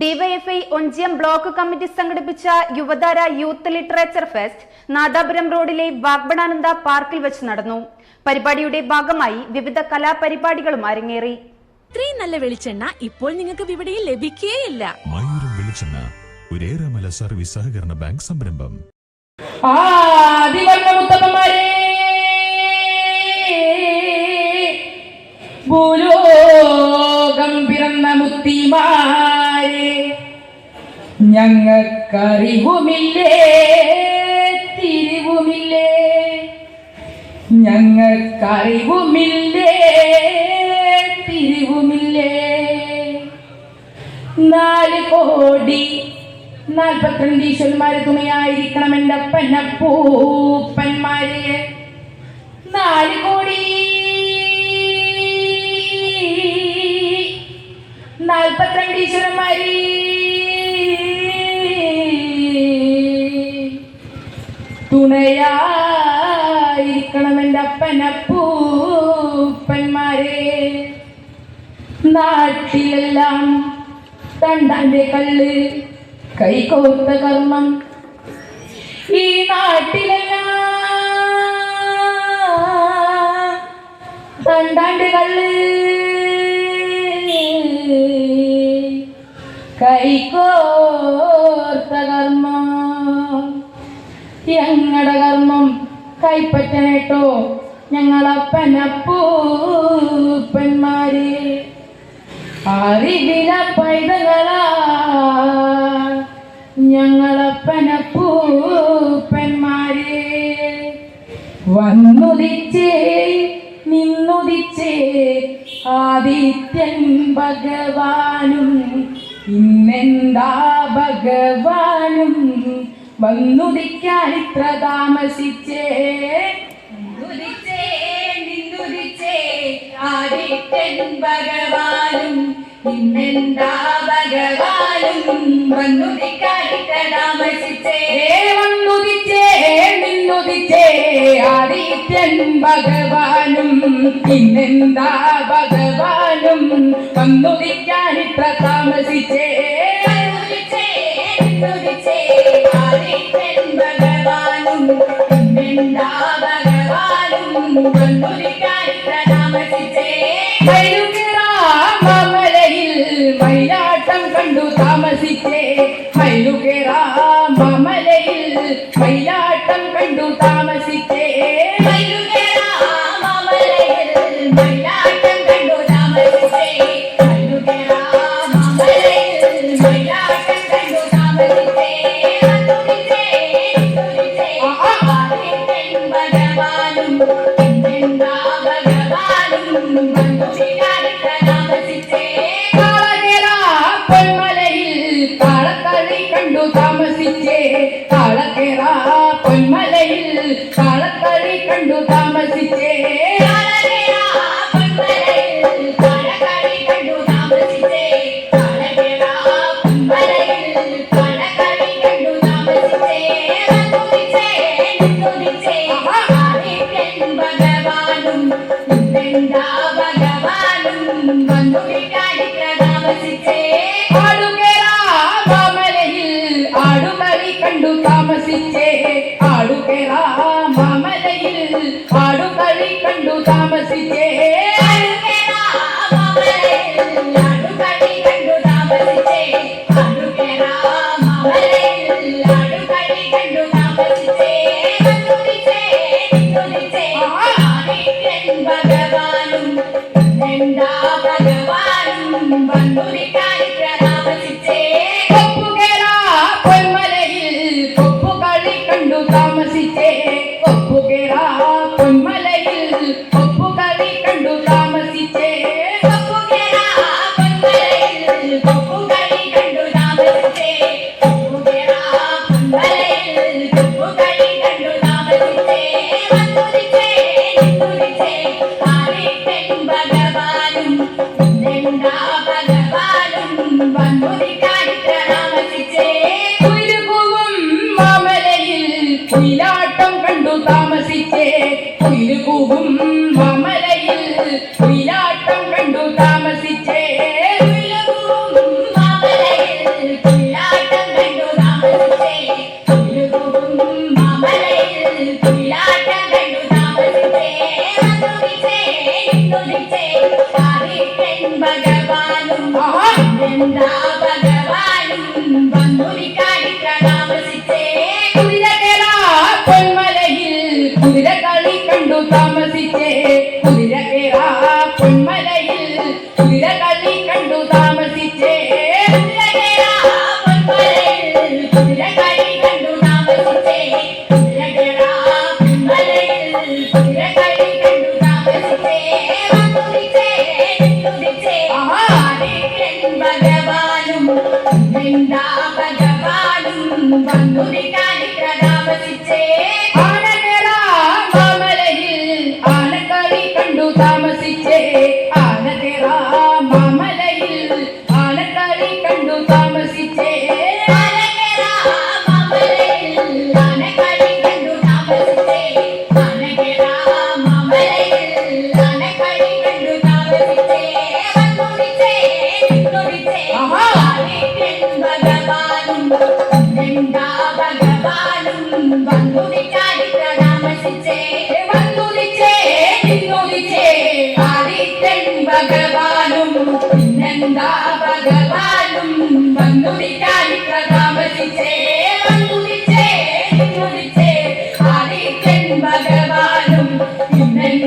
DYFI Onchiyam block committee സംഘടിപ്പിച്ച Yuvathara youth literature fest Nadapuram റോഡിലെ വാഗ്ബടാനന്ദ പാർക്കിൽ വെച്ച് നടന്നു. പരിപാടിയുടെ ഭാഗമായി വിവിധ കലാപരിപാടികളും അരങ്ങേറി. ഇത്രയും നല്ല വെളിച്ചെണ്ണ ഇപ്പോൾ നിങ്ങൾക്ക് വിപണിയിൽ ലഭിക്കുകയില്ല മയൂരം വെളിച്ചെണ്ണ ഒരേറെമല സർവീസ് സഹകരണ ബാങ്ക് സംരംഭം. ഭൂലോകം പിറന്ന മുത്തിമാരെ ഞങ്ങൾക്കറിവുമില്ലേ? തിരിവുമില്ലേ? ഞങ്ങൾക്കറിവുമില്ലേ? തിരിവുമില്ലേ? നാല് കോടി നാൽപ്പത്തിരണ്ട് ഈശ്വരന്മാര് തുണയായിരിക്കണം എന്റെ അപ്പനപ്പൂപ്പന്മാരെ. നാല് കോടി അപ്പനപ്പൂപ്പന്മാരെ നാട്ടിലെല്ലാം തണ്ടാന്റെ കള്ള് കൈകോർത്ത കർമ്മം. ഈ നാട്ടിലെല്ലാം തണ്ടാന്റെ കള്ള് കൈകോർത്ത കർമ്മം. ഞങ്ങളുടെ കർമ്മം കൈപ്പറ്റനേട്ടോ ഞങ്ങളപ്പനപ്പൂപ്പന്മാരെ. അറിവില പൈതകളാ. ഞങ്ങളപ്പനപ്പൂപ്പന്മാരെ. വന്നുദിച്ചേ നിന്നുദിച്ചേ ആദിത്യൻ ഭഗവാനും ഇന്നെന്താ ഭഗവാനും വന്നുദിക്കാൻ ഇത്ര താമസിച്ചേ. ആദിത്യൻ ഭഗവാനും ഇന്നെന്താ ഭഗവാനും? വന്നുദിക്കാനിട്ട താമസിച്ചേ. വന്നുദിച്ചേ നിന്നുദിച്ചേ ആദിത്യൻ ഭഗവാനും ഇന്നെന്താ ഭഗവാനും? വന്നുദിക്കാനിത്ര താമസിച്ചേ. ഭഗവാനും ഭഗവാനും? താമസിച്ചേ മലയിൽ മയിലാട്ടം കണ്ടു താമസിച്ചേ മയിലാട്ടം കണ്ടു താമസിച്ചേ മയിലാട്ടം ഭഗവാനും എന്താ ഭഗവാനും? വന്നു താമസിച്ചേ. ആടുകേറാ മാമലയിൽ ആടുകളി കണ്ടു താമസിച്ചേ. ആടുകേറാ മാമലയിൽ ആടുകളി കണ്ടു താമസിച്ചേ. കൊപ്പുകളി കണ്ടു എന്താ ഭഗവാനും വന്നൊരു time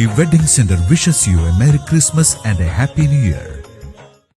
The Wedding Center wishes you a Merry Christmas and a Happy New Year.